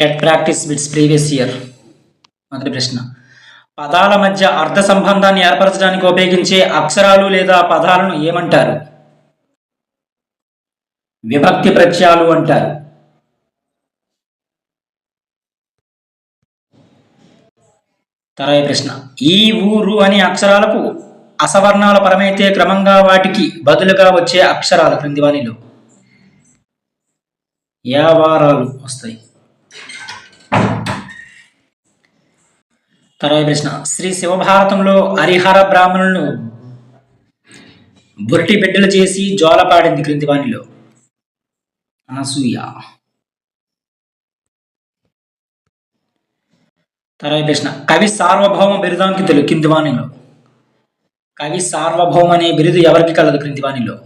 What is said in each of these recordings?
TET practice bits previous year మొదటి ప్రశ్న. పదాల మధ్య అర్థ సంబంధాన్ని ఏర్పరచడానికి ఉపయోగించే అక్షరాలు లేదా పదాలను ఏమంటారు? విభక్తి ప్రత్యయాలు అంటారు. తర్వాత ప్రశ్న. ఈ ఊరు అనే అక్షరాలకు అసవర్ణాల పరమైతే క్రమంగా వాటికి బదులుగా వచ్చే అక్షరాలు క్రింది వాణిలో. యావారాలు వస్తాయి. తర్వాత ప్రశ్న. శ్రీ శివభారతంలో హరిహర బ్రాహ్మణులను బురటి బిడ్డలు చేసి జోలపాడింది క్రింది వాణిలో అనసూయ. తర్వాత ప్రశ్న. కవి సార్వభౌమ బిరుదాంకితులు కింది వాణిలో కవి సార్వభౌమ అనే బిరుదు ఎవరికి కలదు క్రింది వాణిలో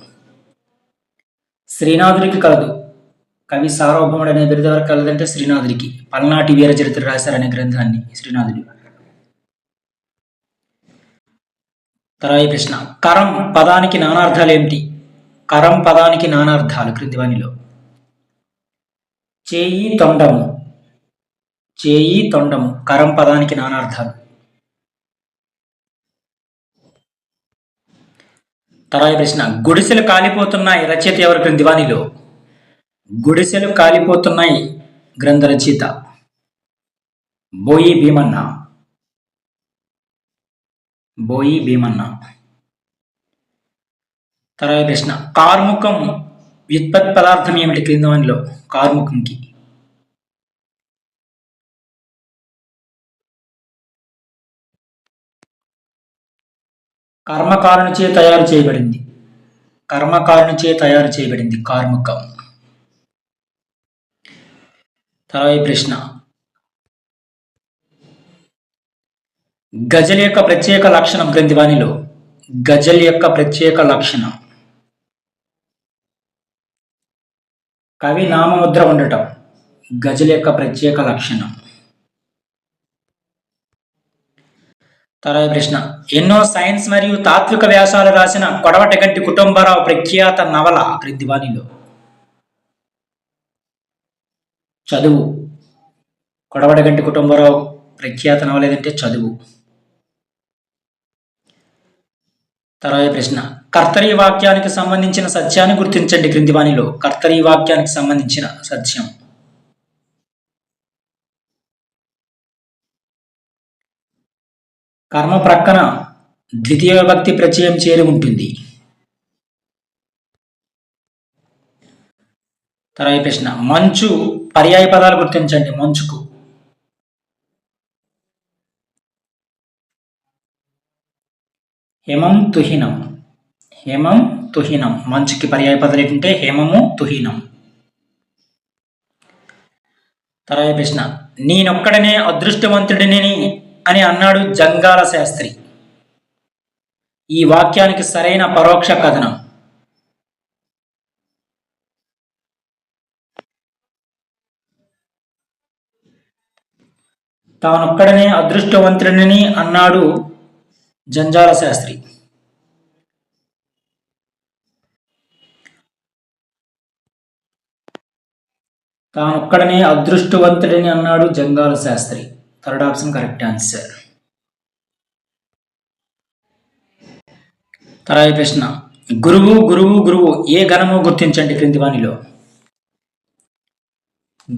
శ్రీనాథుడికి కలదు. కవి సార్వభౌముడు అనే బిరుదు ఎవరికి కలదంటే శ్రీనాథుడికి. పల్నాటి వీర చరిత్ర రాశారనే గ్రంథాన్ని శ్రీనాథుడు. తరాయి ప్రశ్న. కరం పదానికి నానార్థాలు ఏమిటి? కరం పదానికి నానార్థాలు క్రిందివాణిలో. చేయి తొండము. చేయి తొండము. కరం పదానికి నానార్థాలు. తరాయి ప్రశ్న. గుడిసెలు కాలిపోతున్నాయి రచయిత ఎవరు క్రిందవాణిలో? గుడిసెలు కాలిపోతున్నాయి గ్రంథ రచయిత. బోయి భీమన్న. బోయి భీమన్న. తర్వాత ప్రశ్న. కార్ముకం వ్యుత్పత్తి పదార్థం ఏమిటి? క్రింద వానిలో. కార్ముకంకి. కర్మకారునిచే తయారు చేయబడింది. కర్మకారునిచే తయారు చేయబడింది. కార్ముకం. తర్వాత ప్రశ్న. గజల్ యొక్క ప్రత్యేక లక్షణం క్రింది వాణిలో గజల్ యొక్క ప్రత్యేక లక్షణం. కవి నామముద్ర ఉండటం. గజల్ యొక్క ప్రత్యేక లక్షణం. తర్వాత ప్రశ్న. ఎన్నో సైన్స్ మరియు తాత్విక వ్యాసాలు రాసిన కొడవటగంటి కుటుంబరావు ప్రఖ్యాత నవల క్రింది వాణిలో చదువు కొడవటగంటి కుటుంబరావు ప్రఖ్యాత నవల ఏదంటే చదువు. తర్వాత ప్రశ్న. కర్తరీ వాక్యానికి సంబంధించిన సత్యాన్ని గుర్తించండి క్రింది వాణిలో కర్తరీ వాక్యానికి సంబంధించిన సత్యం. కర్మ ప్రక్కన ద్వితీయ విభక్తి ప్రత్యయం చేరి ఉంటుంది. తర్వాత ప్రశ్న. మంచు పర్యాయ పదాలు గుర్తించండి. మంచుకు. హేమం తుహినం. హేమం తుహినం. మంచుకి పర్యాయ పదాలు ఏంటంటే హేమము తుహీనం. తర్వాత ప్రశ్న నేనొక్కడనే అదృష్టవంతుడిని అని అన్నాడు జంగాల శాస్త్రి. ఈ వాక్యానికి సరైన పరోక్ష కథనం. తానొక్కడనే అదృష్టవంతుడిని అన్నాడు జంజాల శాస్త్రి. తానొక్కడనే అదృష్టవంతుడని అన్నాడు Jangala Shastri. Third option correct answer. తర్వాత ప్రశ్న. గురువు గురువు గురువు ఏ గణము గుర్తించండి క్రింది వాణిలో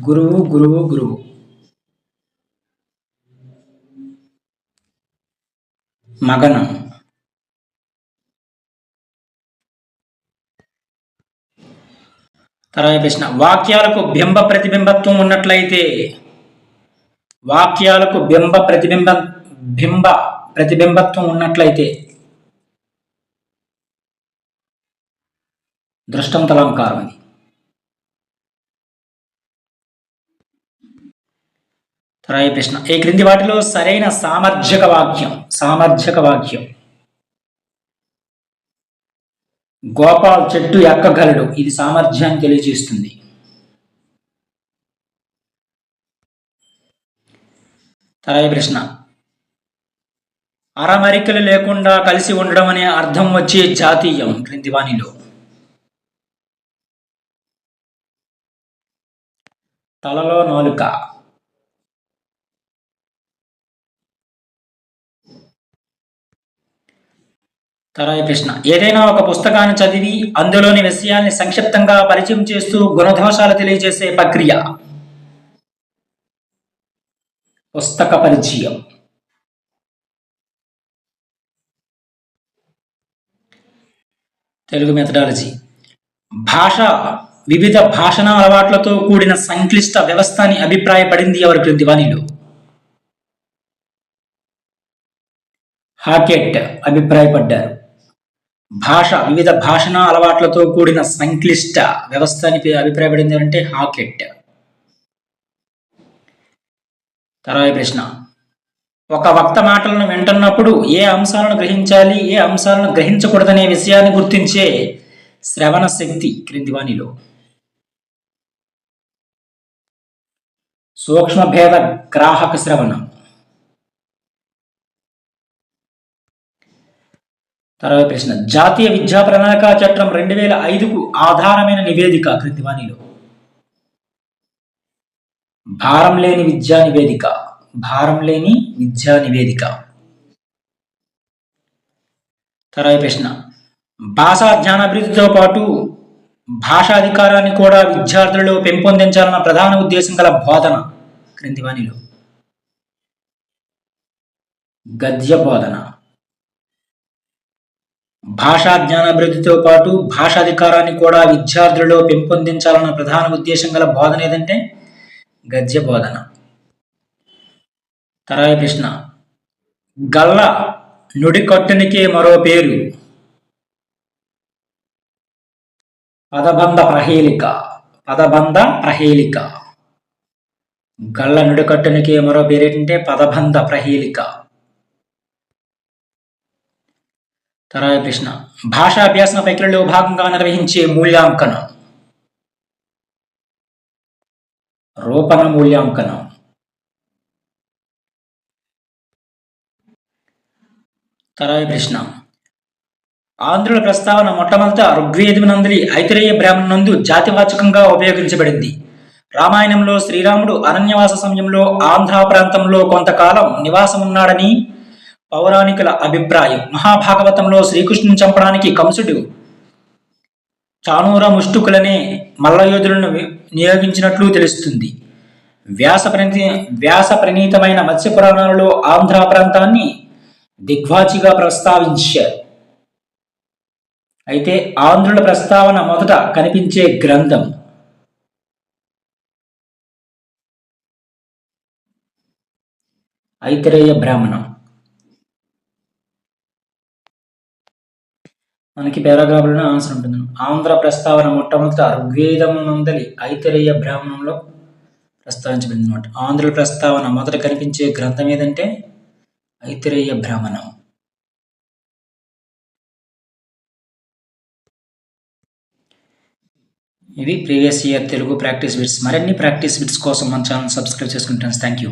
గురువు గురువు గురువు. మగనం. తర్వాత ప్రశ్న వాక్యాలకు బింబ ప్రతిబింబత్వం ఉన్నట్లయితే వాక్యాలకు బింబ ప్రతిబింబ బింబ ప్రతిబింబత్వం ఉన్నట్లయితే దృష్టంతలంకారం తలంకారం అది ప్రశ్న. ఈ క్రింది వాటిలో సరైన సామర్థ్యక వాక్యం? సామర్థ్యక వాక్యం. గోపాల్ చెట్టు ఎక్కగలడు? ఇది సామర్థ్యాన్ని తెలియజేస్తుంది. తరాయి ప్రశ్న. అరమరికలు లేకుండా కలిసి ఉండడం అనే అర్థం వచ్చే జాతీయం క్రింది వాణిలో తలలో నాలుక. తరాయి ప్రశ్న ఏదైనా ఒక పుస్తకాన్ని చదివి అందులోని విషయాల్ని సంక్షిప్తంగా పరిచయం చేస్తూ గుణదోషాలు తెలియజేసే ప్రక్రియ. పుస్తక పరిచయం. తెలుగు మెథడాలజీ. భాష వివిధ భాషణ అలవాట్లతో కూడిన సంక్లిష్ట వ్యవస్థ అని అభిప్రాయపడింది ఎవరి క్రింది హాకెట్ అభిప్రాయపడ్డారు. భాష వివిధ భాషణ అలవాట్లతో కూడిన సంక్లిష్ట వ్యవస్థ అని అభిప్రాయపడింది అంటే హాకెట్. తర్వాత ప్రశ్న. ఒక వక్త మాటలను వింటున్నప్పుడు ఏ అంశాలను గ్రహించాలి ఏ అంశాలను గ్రహించకూడదనే విషయాన్ని గుర్తించే శ్రవణ శక్తి క్రింది వాణిలో సూక్ష్మ భేద గ్రాహక శ్రవణం. తర్వాత ప్రశ్న జాతీయ విద్యా ప్రణాళిక చట్టం రెండు వేల ఐదుకు ఆధారమైన నివేదిక కృతివాణిలో. భారం లేని విద్యా నివేదిక భారం లేని విద్యా నివేదిక. తర్వాత ప్రశ్న భాషా జ్ఞానాభివృద్ధితో పాటు భాషాధికారాన్ని కూడా విద్యార్థులలో పెంపొందించాలన్న ప్రధాన ఉద్దేశం గల బోధన క్రింది వాణిలో. గద్య బోధన భాషా జ్ఞానాభివృద్ధితో పాటు భాషాధికారాన్ని కూడా విద్యార్థులలో పెంపొందించాలన్న ప్రధాన ఉద్దేశం గల బోధన ఏదంటే గద్య బోధన తర్వాత ప్రశ్న. గల్ల నుడికట్టునికే మరో పేరు. పదబంధ ప్రహేళిక. పదబంధ ప్రహేళిక. గల్ల నుడికట్టునికే మరో పేరు ఏంటంటే పదబంధ ప్రహేళిక. తర్వాత ప్రశ్న భాషాభ్యాసన ప్రక్రియలో భాగంగా నిర్వహించే మూల్యాంకనం. రూపణ మూల్యాంకనం. తర్వాత ప్రశ్న ఆంధ్రుల ప్రస్తావన మొట్టమొదట ఋగ్వేదమునందలి ఐతిరేయ బ్రాహ్మణునందు జాతివాచకంగా ఉపయోగించబడింది. రామాయణంలో శ్రీరాముడు అరణ్యవాస సమయంలో ఆంధ్ర ప్రాంతంలో కొంతకాలం నివాసమున్నాడని పౌరాణికుల అభిప్రాయం. మహాభాగవతంలో శ్రీకృష్ణుని చంపడానికి కంసుడు చానూర ముష్టుకులనే మల్లయోధులను నియోగించినట్లు తెలుస్తుంది. వ్యాస ప్రణీ వ్యాస ప్రణీతమైన మత్స్య పురాణాలలో ఆంధ్ర ప్రాంతాన్ని దిగ్వాచిగా ప్రస్తావించారు. అయితే ఆంధ్రుల ప్రస్తావన మొదట కనిపించే గ్రంథం. ఐతిరేయ బ్రాహ్మణం. మనకి పారాగ్రాఫ్లోనే ఆన్సర్ ఉంటుంది. ఆంధ్ర ప్రస్తావన మొట్టమొదట ఋగ్వేదం నందలి ఐతిరేయ బ్రాహ్మణంలో ప్రస్తావించబడింది అనమాట ఆంధ్రుల ప్రస్తావన మొదట కనిపించే గ్రంథం ఏదంటే ఐతిరేయ బ్రాహ్మణం. ఇవి previous year Telugu practice bits మరిన్ని ప్రాక్టీస్ బిట్స్ కోసం మన ఛానల్ సబ్స్క్రైబ్ చేసుకుంటాను. Thank you